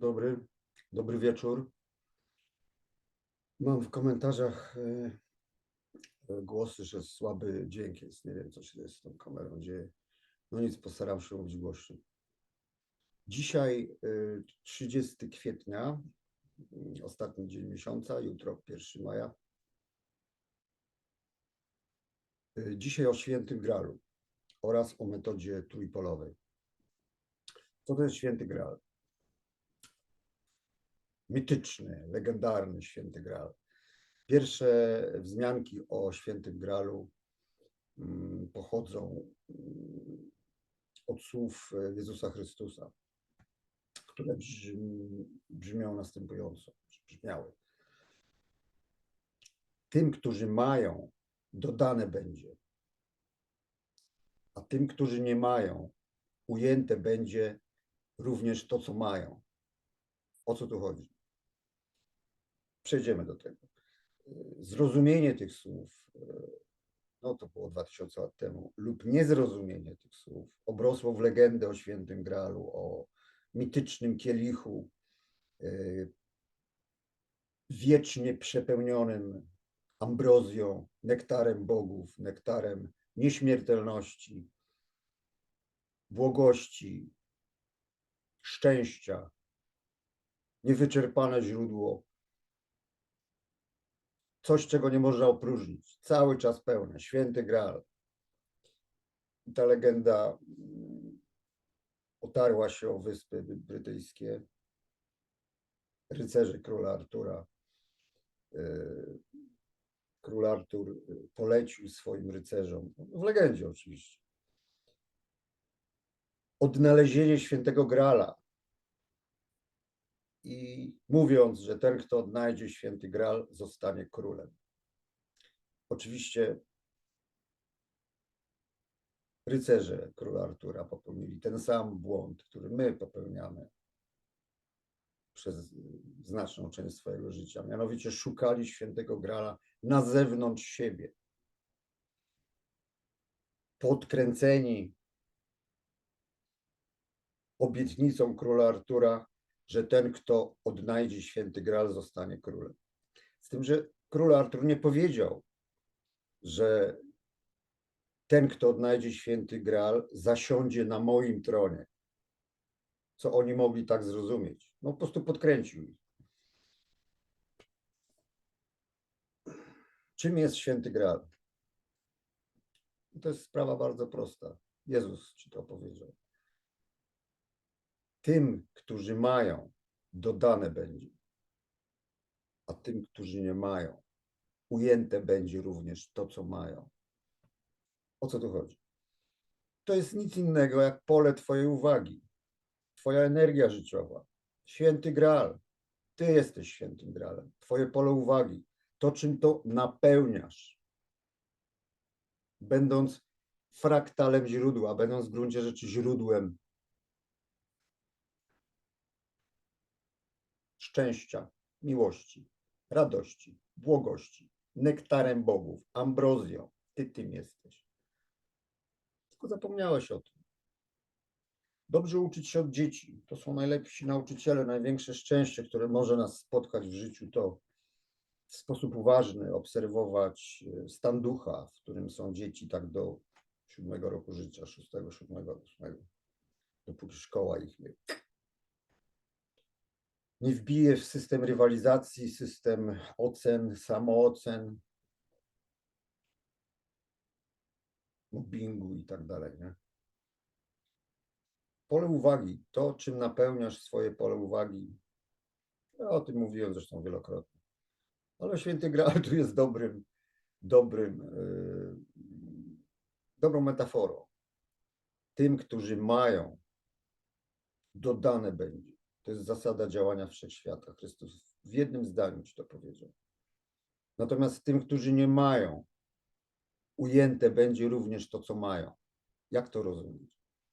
Dobry, dobry wieczór. Mam w komentarzach e, e, głosy, że słaby dźwięk jest. Nie wiem, co się z tą kamerą dzieje. No nic, postaram się mówić głośno. Dzisiaj e, 30 kwietnia, mm, ostatni dzień miesiąca, jutro 1 maja. E, Dzisiaj o świętym Gralu oraz o metodzie trójpolowej. Co to jest święty Graal? Mityczny, legendarny święty Graal. Pierwsze wzmianki o świętym Graalu mm, pochodzą mm, od słów Jezusa Chrystusa, które brzmi, brzmią następująco, brzmiały. Tym, którzy mają, dodane będzie, a tym, którzy nie mają, ujęte będzie również to, co mają. O co tu chodzi? Przejdziemy do tego. Zrozumienie tych słów, no to było 2000 lat temu, lub niezrozumienie tych słów obrosło w legendę o świętym Gralu, o mitycznym kielichu, yy, wiecznie przepełnionym ambrozją, nektarem bogów, nektarem nieśmiertelności, błogości, szczęścia, niewyczerpane źródło, coś, czego nie można opróżnić, cały czas pełne, święty Graal. Ta legenda mm, otarła się o wyspy brytyjskie, rycerzy króla Artura. Yy, Król Artur yy, polecił swoim rycerzom, w legendzie oczywiście, odnalezienie świętego Grala, i mówiąc, że ten, kto odnajdzie święty Graal, zostanie królem. Oczywiście rycerze króla Artura popełnili ten sam błąd, który my popełniamy przez znaczną część swojego życia. Mianowicie szukali świętego Grala na zewnątrz siebie. Podkręceni obietnicą króla Artura, że ten, kto odnajdzie święty Graal, zostanie królem. Z tym, że król Artur nie powiedział, że ten, kto odnajdzie święty Graal, zasiądzie na moim tronie. Co oni mogli tak zrozumieć? No po prostu podkręcił ich. Czym jest święty Graal? To jest sprawa bardzo prosta. Jezus ci to powiedział tym, którzy mają, dodane będzie, a tym, którzy nie mają, ujęte będzie również to, co mają. O co tu chodzi? To jest nic innego jak pole Twojej uwagi, Twoja energia życiowa, święty Graal. Ty jesteś świętym Graalem, Twoje pole uwagi, to czym to napełniasz. Będąc fraktalem źródła, będąc w gruncie rzeczy źródłem szczęścia, miłości, radości, błogości, nektarem bogów, ambrozją. Ty tym jesteś. Tylko zapomniałeś o tym. Dobrze uczyć się od dzieci. To są najlepsi nauczyciele, największe szczęście, które może nas spotkać w życiu, to w sposób uważny obserwować e, stan ducha, w którym są dzieci tak do siódmego roku życia, szóstego, siódmego, ósmego, dopóki szkoła ich nie nie wbije w system rywalizacji, system ocen, samoocen, mobbingu i tak dalej. Nie? Pole uwagi, to czym napełniasz swoje pole uwagi, ja o tym mówiłem zresztą wielokrotnie. Ale święty Graal tu jest dobrym, dobrym, yy, dobrą metaforą. Tym, którzy mają, dodane będzie. To jest zasada działania wszechświata. Chrystus w jednym zdaniu ci to powiedział. Natomiast tym, którzy nie mają, ujęte będzie również to, co mają. Jak to rozumieć?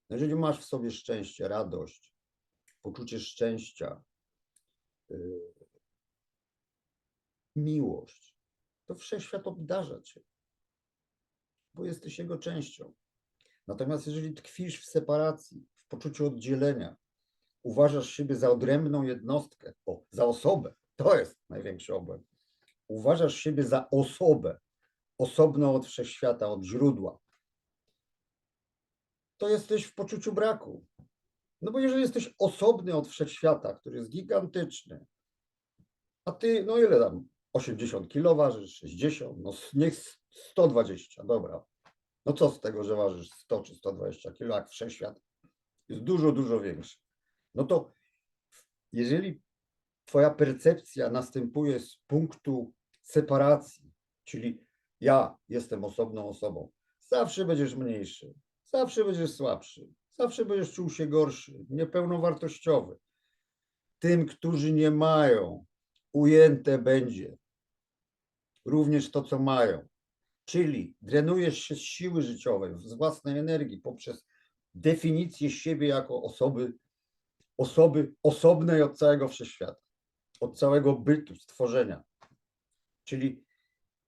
No jeżeli masz w sobie szczęście, radość, poczucie szczęścia, yy, miłość, to wszechświat obdarza cię, bo jesteś jego częścią. Natomiast jeżeli tkwisz w separacji, w poczuciu oddzielenia, uważasz siebie za odrębną jednostkę, o, za osobę, to jest największy obłęd. Uważasz siebie za osobę, osobną od wszechświata, od źródła, to jesteś w poczuciu braku. No bo jeżeli jesteś osobny od wszechświata, który jest gigantyczny, a ty, no ile tam, 80 kilo ważysz, 60, no niech s- 120, dobra. No co z tego, że ważysz 100 czy 120 kilo, jak wszechświat jest dużo, dużo większy. No to jeżeli twoja percepcja następuje z punktu separacji, czyli ja jestem osobną osobą, zawsze będziesz mniejszy, zawsze będziesz słabszy, zawsze będziesz czuł się gorszy, niepełnowartościowy. Tym, którzy nie mają, ujęte będzie również to, co mają. Czyli drenujesz się z siły życiowej, z własnej energii poprzez definicję siebie jako osoby, osoby osobnej od całego wszechświata, od całego bytu, stworzenia. Czyli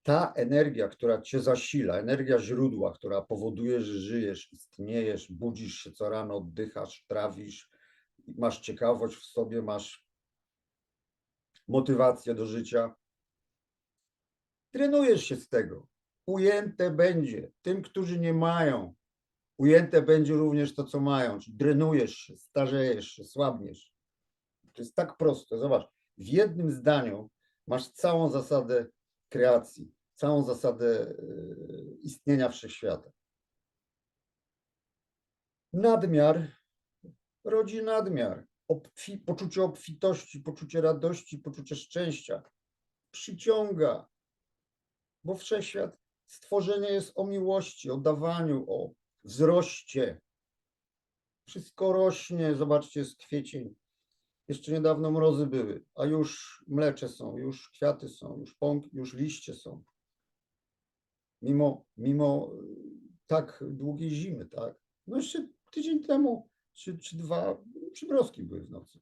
ta energia, która cię zasila, energia źródła, która powoduje, że żyjesz, istniejesz, budzisz się co rano, oddychasz, trawisz, masz ciekawość w sobie, masz motywację do życia. Trenujesz się z tego. Ujęte będzie tym, którzy nie mają. Ujęte będzie również to, co mają. Czyli drenujesz się, starzejesz się, słabniesz. To jest tak proste. Zobacz, w jednym zdaniu masz całą zasadę kreacji, całą zasadę e, istnienia wszechświata. Nadmiar rodzi nadmiar. Obfi, poczucie obfitości, poczucie radości, poczucie szczęścia przyciąga, bo wszechświat, stworzenie jest o miłości, o dawaniu, o wzroście. Wszystko rośnie, zobaczcie, jest kwiecień. Jeszcze niedawno mrozy były, a już mlecze są, już kwiaty są, już pąki, już liście są. Mimo, mimo y, tak długiej zimy, tak? No jeszcze tydzień temu, czy, czy dwa, przymrozki były w nocy.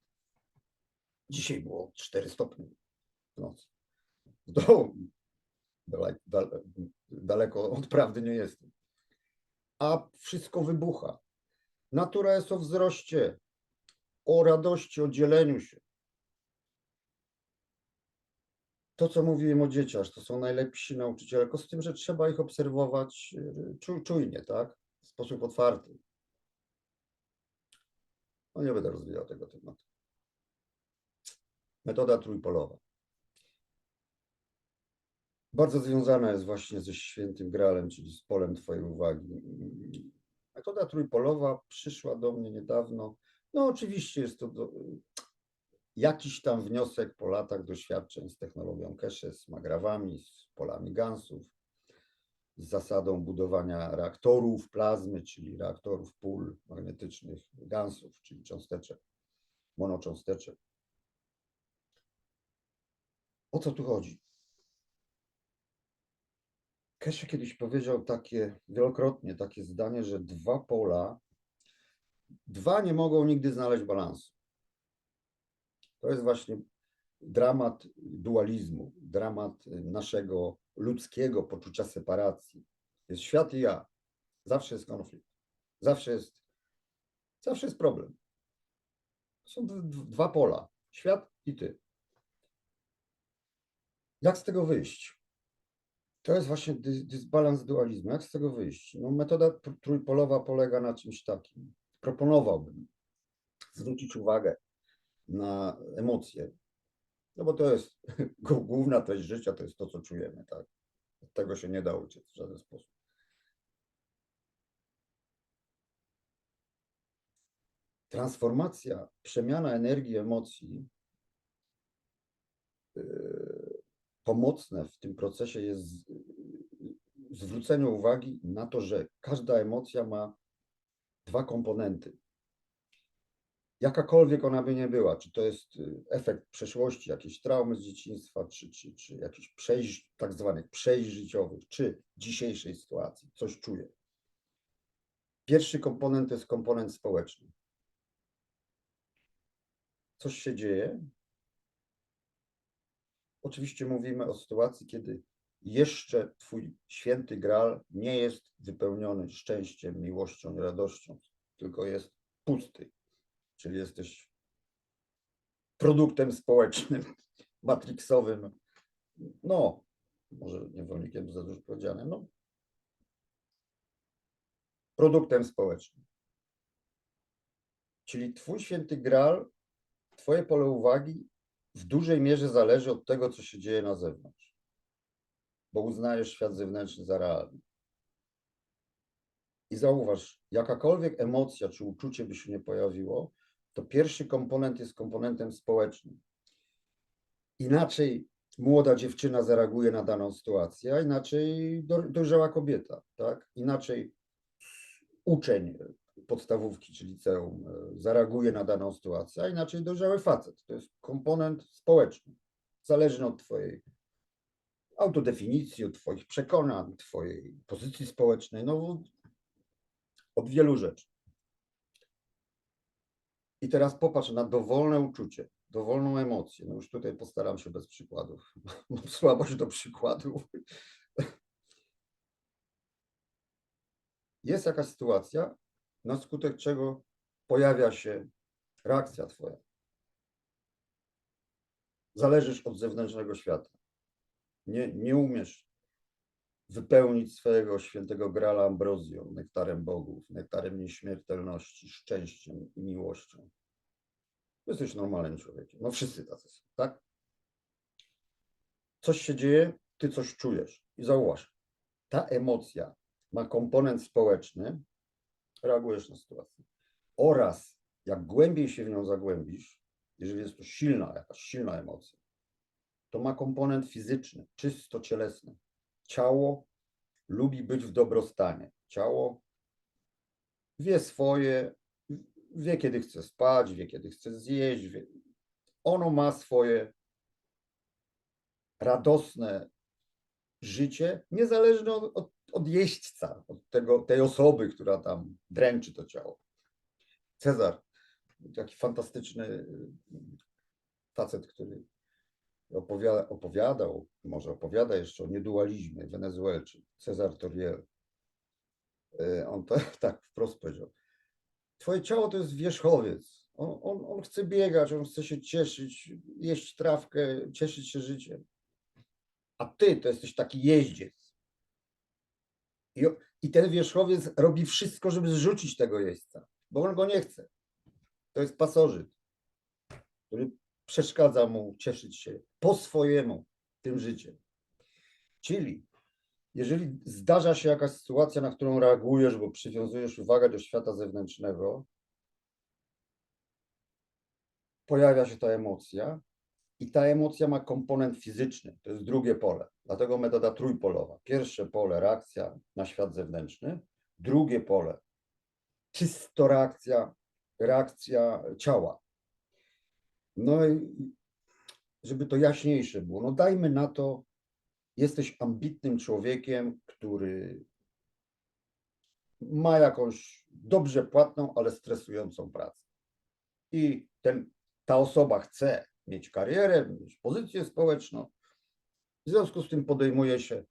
Dzisiaj było 4 stopnie w nocy. W domu dale, dale, daleko od prawdy nie jestem. A wszystko wybucha. Natura jest o wzroście, o radości, o dzieleniu się. To, co mówiłem o dzieciach, to są najlepsi nauczyciele, tylko z tym, że trzeba ich obserwować y, czu, czujnie, tak? W sposób otwarty. No nie będę rozwijał tego tematu. Metoda trójpolowa. Bardzo związana jest właśnie ze świętym gralem, czyli z polem Twojej uwagi. Metoda trójpolowa przyszła do mnie niedawno. No, oczywiście jest to do, jakiś tam wniosek po latach doświadczeń z technologią cache, z magrawami, z polami gansów, z zasadą budowania reaktorów plazmy, czyli reaktorów pól magnetycznych gansów, czyli cząsteczek, monocząsteczek. O co tu chodzi? Keshe kiedyś powiedział takie, wielokrotnie takie zdanie, że dwa pola, dwa nie mogą nigdy znaleźć balansu. To jest właśnie dramat dualizmu, dramat naszego ludzkiego poczucia separacji. Jest świat i ja. Zawsze jest konflikt. Zawsze jest, zawsze jest problem. Są dwa pola. Świat i ty. Jak z tego wyjść? To jest właśnie dys- dysbalans dualizmu. Jak z tego wyjść? No, metoda tr- trójpolowa polega na czymś takim. Proponowałbym zwrócić uwagę na emocje, no bo to jest głó- główna treść życia, to jest to, co czujemy, tak? Od tego się nie da uciec w żaden sposób. Transformacja, przemiana energii emocji yy, pomocne w tym procesie jest z- zwrócenie uwagi na to, że każda emocja ma dwa komponenty. Jakakolwiek ona by nie była, czy to jest y, efekt przeszłości, jakieś traumy z dzieciństwa, czy, czy, czy jakichś przejść, tak zwanych przejść życiowych, czy dzisiejszej sytuacji, coś czuję. Pierwszy komponent to jest komponent społeczny. Coś się dzieje. Oczywiście mówimy o sytuacji, kiedy jeszcze Twój święty graal nie jest wypełniony szczęściem, miłością radością, tylko jest pusty. Czyli jesteś produktem społecznym, matrixowym. No, może niewolnikiem za dużo powiedziane, no. Produktem społecznym. Czyli twój święty graal, twoje pole uwagi w dużej mierze zależy od tego, co się dzieje na zewnątrz. Bo uznajesz świat zewnętrzny za realny. I zauważ, jakakolwiek emocja czy uczucie by się nie pojawiło, to pierwszy komponent jest komponentem społecznym. Inaczej młoda dziewczyna zareaguje na daną sytuację, a inaczej do- dojrzała kobieta, tak? Inaczej uczeń podstawówki czy liceum e, zareaguje na daną sytuację, a inaczej dojrzały facet. To jest komponent społeczny, zależny od twojej autodefinicji, od twoich przekonań, twojej pozycji społecznej, no od wielu rzeczy. I teraz popatrz na dowolne uczucie, dowolną emocję. No już tutaj postaram się bez przykładów. Mam słabość do przykładów. Jest jakaś sytuacja, na skutek czego pojawia się reakcja twoja. Zależysz od zewnętrznego świata. Nie, nie umiesz wypełnić swojego świętego grala ambrozją, nektarem bogów, nektarem nieśmiertelności, szczęściem i miłością. Jesteś normalnym człowiekiem. No wszyscy tacy są, tak? Coś się dzieje, ty coś czujesz. I zauważ, ta emocja ma komponent społeczny, reagujesz na sytuację. Oraz jak głębiej się w nią zagłębisz, jeżeli jest to silna, jakaś silna emocja, to ma komponent fizyczny, czysto cielesny. Ciało lubi być w dobrostanie. Ciało wie swoje, wie kiedy chce spać, wie kiedy chce zjeść. Wie. Ono ma swoje radosne życie, niezależne od, od, od jeźdźca, od tego, tej osoby, która tam dręczy to ciało. Cezar, taki fantastyczny y, facet, który opowiada, opowiadał, może opowiada jeszcze o niedualizmie Wenezuelczyk, Cezar Toriel. Y, On to, tak wprost powiedział. Twoje ciało to jest wierzchowiec. On, on, on chce biegać, on chce się cieszyć, jeść trawkę, cieszyć się życiem. A ty to jesteś taki jeździec. I, I ten wierzchowiec robi wszystko, żeby zrzucić tego jeźdźca, bo on go nie chce. To jest pasożyt, który przeszkadza mu cieszyć się po swojemu tym życiem. Czyli jeżeli zdarza się jakaś sytuacja, na którą reagujesz, bo przywiązujesz uwagę do świata zewnętrznego, pojawia się ta emocja i ta emocja ma komponent fizyczny, to jest drugie pole. Dlatego metoda trójpolowa. Pierwsze pole reakcja na świat zewnętrzny, drugie pole czysto reakcja, reakcja ciała. No i żeby to jaśniejsze było, no dajmy na to, jesteś ambitnym człowiekiem, który ma jakąś dobrze płatną, ale stresującą pracę. I ten, ta osoba chce mieć karierę, mieć pozycję społeczną. W związku z tym podejmuje się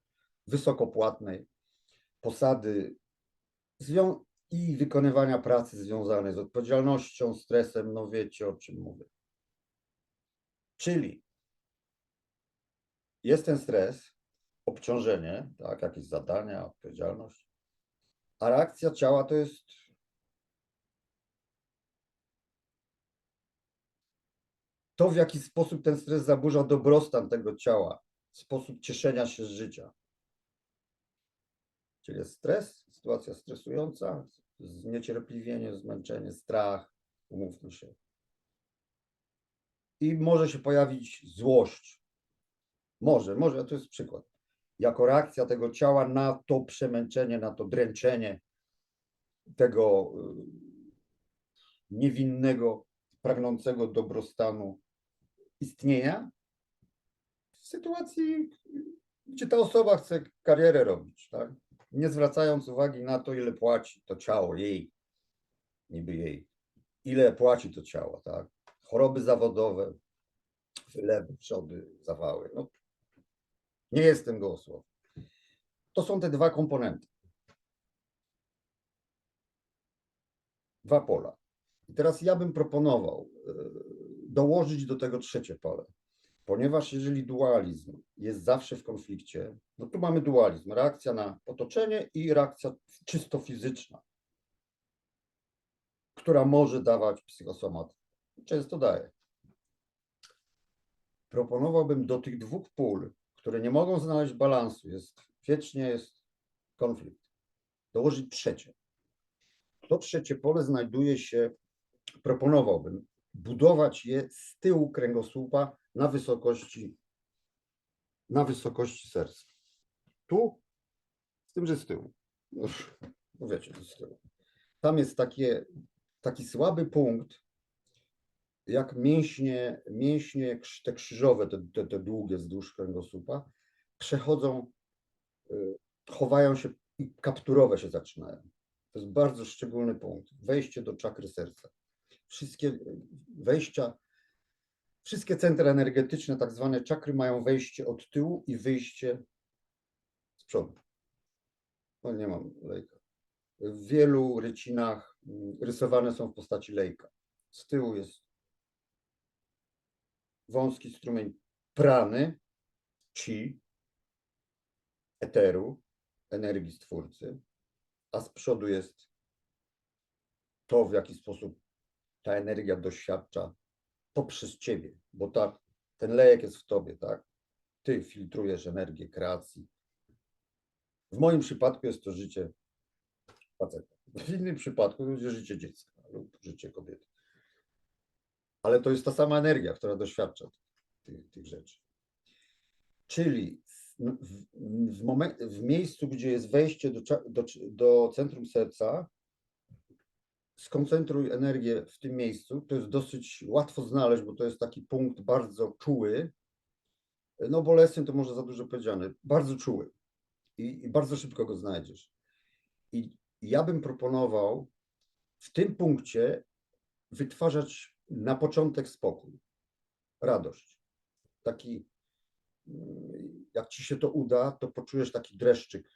wysokopłatnej posady i wykonywania pracy związanej z odpowiedzialnością, stresem, no wiecie o czym mówię. Czyli jest ten stres, obciążenie, tak, jakieś zadania, odpowiedzialność, a reakcja ciała to jest to, w jaki sposób ten stres zaburza dobrostan tego ciała, sposób cieszenia się z życia. Czyli jest stres, sytuacja stresująca, zniecierpliwienie, zmęczenie, strach, umówmy się. I może się pojawić złość. Może, może, to jest przykład. Jako reakcja tego ciała na to przemęczenie, na to dręczenie tego y, niewinnego, pragnącego dobrostanu istnienia w sytuacji, gdzie ta osoba chce karierę robić, tak? nie zwracając uwagi na to, ile płaci to ciało jej, niby jej, ile płaci to ciało, tak? Choroby zawodowe, wylewy, przody, zawały. No, nie jestem gołosłowny. To są te dwa komponenty. Dwa pola. I teraz ja bym proponował, e, dołożyć do tego trzecie pole. Ponieważ jeżeli dualizm jest zawsze w konflikcie, no tu mamy dualizm, reakcja na otoczenie i reakcja czysto fizyczna, która może dawać psychosomat. Często daje. Proponowałbym do tych dwóch pól, które nie mogą znaleźć balansu, jest wiecznie jest konflikt, dołożyć trzecie. To trzecie pole znajduje się, proponowałbym, budować je z tyłu kręgosłupa na wysokości, na wysokości serca. Tu, z tym, że z tyłu. No, no wiecie, z tyłu. Tam jest takie, taki słaby punkt, jak mięśnie, mięśnie te krzyżowe, te, te, te długie wzdłuż kręgosłupa, przechodzą, y, chowają się i kapturowe się zaczynają. To jest bardzo szczególny punkt. Wejście do czakry serca. Wszystkie wejścia, wszystkie centra energetyczne, tak zwane czakry, mają wejście od tyłu i wyjście z przodu. No nie mam lejka. W wielu rycinach mm, rysowane są w postaci lejka. Z tyłu jest wąski strumień prany, chi, eteru, energii stwórcy, a z przodu jest to, w jaki sposób ta energia doświadcza poprzez ciebie, bo tak, ten lejek jest w tobie, tak? Ty filtrujesz energię kreacji. W moim przypadku jest to życie faceta. W innym przypadku to będzie życie dziecka lub życie kobiety. Ale to jest ta sama energia, która doświadcza tych, tych rzeczy. Czyli w, w, w, w miejscu, gdzie jest wejście do, do, do centrum serca, skoncentruj energię w tym miejscu. To jest dosyć łatwo znaleźć, bo to jest taki punkt bardzo czuły. No bolesny to może za dużo powiedziane, bardzo czuły i, i bardzo szybko go znajdziesz. I ja bym proponował w tym punkcie wytwarzać na początek spokój, radość. Taki, mm, jak ci się to uda, to poczujesz taki dreszczyk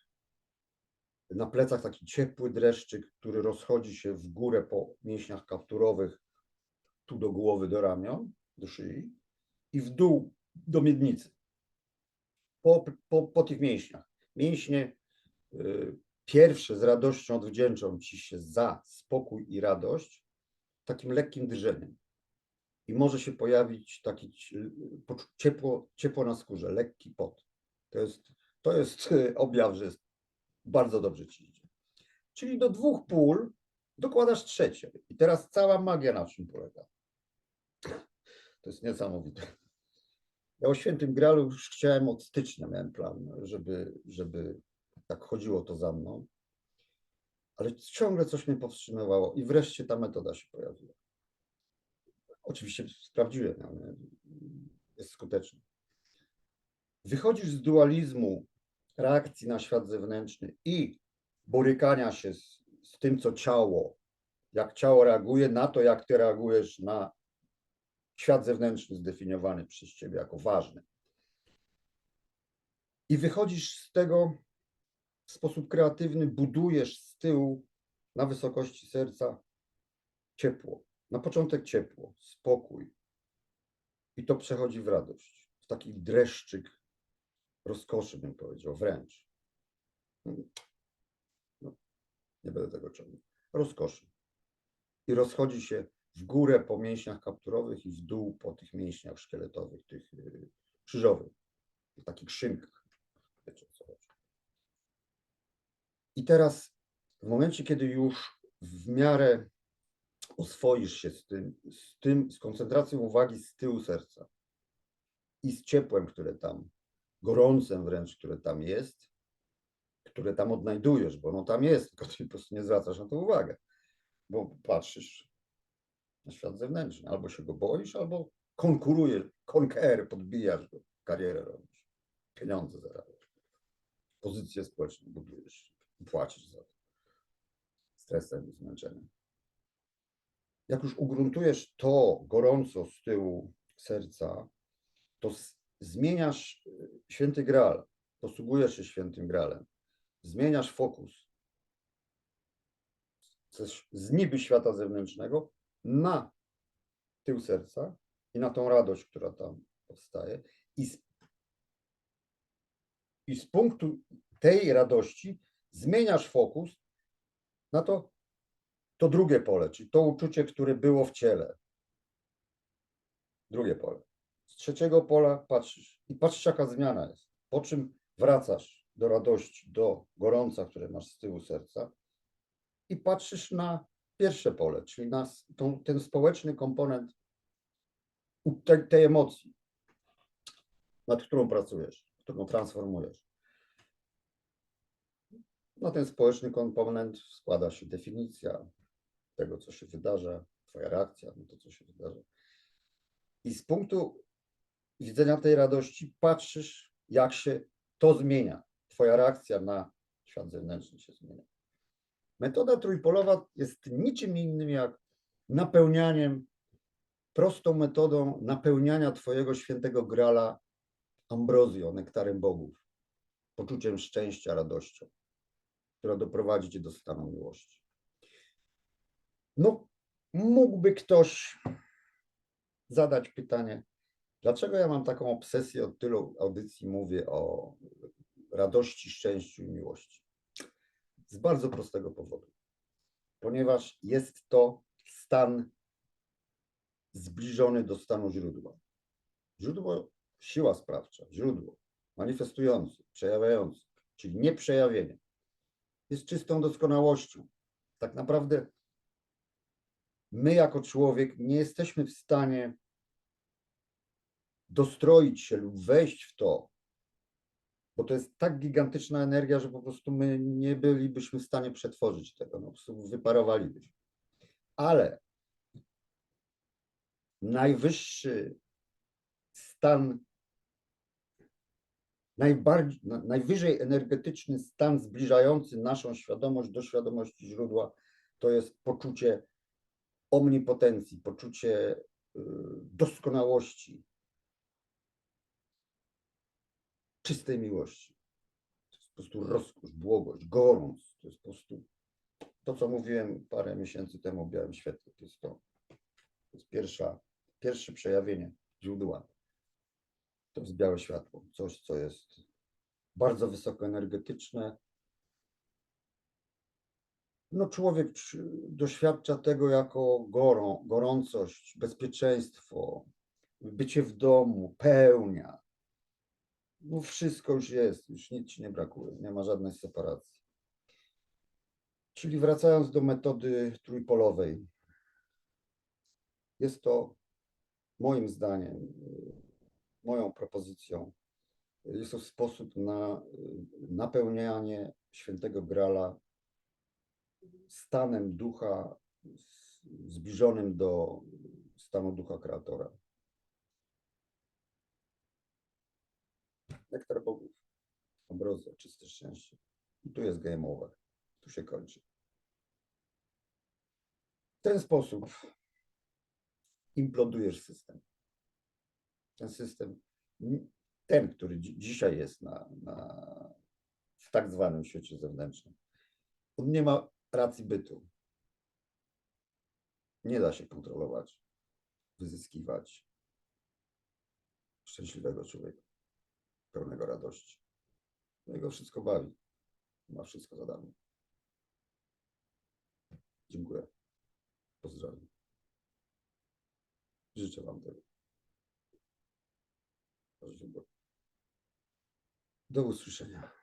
na plecach, taki ciepły dreszczyk, który rozchodzi się w górę po mięśniach kapturowych, tu do głowy, do ramion, do szyi i w dół do miednicy. Po, po, po tych mięśniach. Mięśnie y, pierwsze z radością odwdzięczą ci się za spokój i radość takim lekkim drżeniem. I może się pojawić taki ci- poczu- ciepło, ciepło na skórze, lekki pot. To jest, to jest y, objaw, że jest bardzo dobrze ci idzie. Czyli do dwóch pól dokładasz trzecie. I teraz cała magia na czym polega. To jest niesamowite. Ja o świętym Gralu już chciałem od stycznia, miałem plan, żeby, żeby tak chodziło to za mną. Ale ciągle coś mnie powstrzymywało i wreszcie ta metoda się pojawiła. Oczywiście sprawdziłem, jest skuteczna. Wychodzisz z dualizmu reakcji na świat zewnętrzny i borykania się z, z tym, co ciało, jak ciało reaguje na to, jak ty reagujesz na świat zewnętrzny zdefiniowany przez ciebie jako ważny. I wychodzisz z tego w sposób kreatywny, budujesz z tyłu na wysokości serca ciepło. Na początek ciepło, spokój. I to przechodzi w radość, w taki dreszczyk rozkoszy, bym powiedział, wręcz. No, nie będę tego ciągnął. Rozkoszy. I rozchodzi się w górę po mięśniach kapturowych i w dół po tych mięśniach szkieletowych, tych y, krzyżowych, w takich szynkach. Wiecie, co. I teraz, w momencie, kiedy już w miarę oswoisz się z tym, z tym, z koncentracją uwagi z tyłu serca i z ciepłem, które tam, gorącem wręcz, które tam jest, które tam odnajdujesz, bo ono tam jest, tylko ty po prostu nie zwracasz na to uwagę, bo patrzysz na świat zewnętrzny, albo się go boisz, albo konkurujesz, konker, podbijasz go, karierę robisz, pieniądze zarabiasz, pozycję społeczną budujesz, płacisz za to, stresem i zmęczeniem. Jak już ugruntujesz to gorąco z tyłu serca, to zmieniasz y, święty Graal, posługujesz się świętym Graalem, zmieniasz fokus z niby świata zewnętrznego na tył serca i na tą radość, która tam powstaje. I z, i z punktu tej radości zmieniasz fokus na to, to drugie pole, czyli to uczucie, które było w ciele. Drugie pole. Trzeciego pola patrzysz i patrzysz, jaka zmiana jest. Po czym wracasz do radości, do gorąca, które masz z tyłu serca i patrzysz na pierwsze pole, czyli na tą, ten społeczny komponent tej, tej emocji, nad którą pracujesz, którą transformujesz. Na ten społeczny komponent składa się definicja tego, co się wydarza, Twoja reakcja na to, co się wydarza. I z punktu widzenia tej radości patrzysz, jak się to zmienia. Twoja reakcja na świat zewnętrzny się zmienia. Metoda trójpolowa jest niczym innym jak napełnianiem, prostą metodą napełniania Twojego świętego grala ambrozją, nektarem bogów, poczuciem szczęścia, radością, która doprowadzi Cię do stanu miłości. No, mógłby ktoś zadać pytanie, dlaczego ja mam taką obsesję od tylu audycji, mówię o radości, szczęściu i miłości. Z bardzo prostego powodu. Ponieważ jest to stan zbliżony do stanu źródła. Źródło, siła sprawcza, źródło, manifestujący, przejawiający, czyli nieprzejawienie, jest czystą doskonałością. Tak naprawdę my jako człowiek nie jesteśmy w stanie dostroić się lub wejść w to, bo to jest tak gigantyczna energia, że po prostu my nie bylibyśmy w stanie przetworzyć tego, no, po prostu wyparowalibyśmy. Ale najwyższy stan, najbardziej, na- najwyżej energetyczny stan zbliżający naszą świadomość do świadomości źródła, to jest poczucie omnipotencji, poczucie y, doskonałości, czystej miłości. To jest po prostu rozkosz, błogość, gorąc. To jest po prostu to, co mówiłem parę miesięcy temu o białym świetle. To jest to. To jest pierwsza, pierwsze przejawienie źródła. To jest białe światło. Coś, co jest bardzo wysokoenergetyczne. No człowiek doświadcza tego jako gorą, gorącość, bezpieczeństwo, bycie w domu, pełnia. No wszystko już jest, już nic ci nie brakuje, nie ma żadnej separacji. Czyli wracając do metody trójpolowej, jest to moim zdaniem, moją propozycją, jest to sposób na napełnianie świętego grala stanem ducha zbliżonym do stanu ducha kreatora. Nektar bogów, ambrozja, czyste szczęście. I tu jest game over. Tu się kończy. W ten sposób implodujesz system. Ten system, ten, który dzi- dzisiaj jest na, na, w tak zwanym świecie zewnętrznym, on nie ma racji bytu. Nie da się kontrolować, wyzyskiwać szczęśliwego człowieka, pełnego radości. No Jego wszystko bawi. Ma wszystko za darmo. Dziękuję. Pozdrawiam. Życzę Wam tego. Do usłyszenia.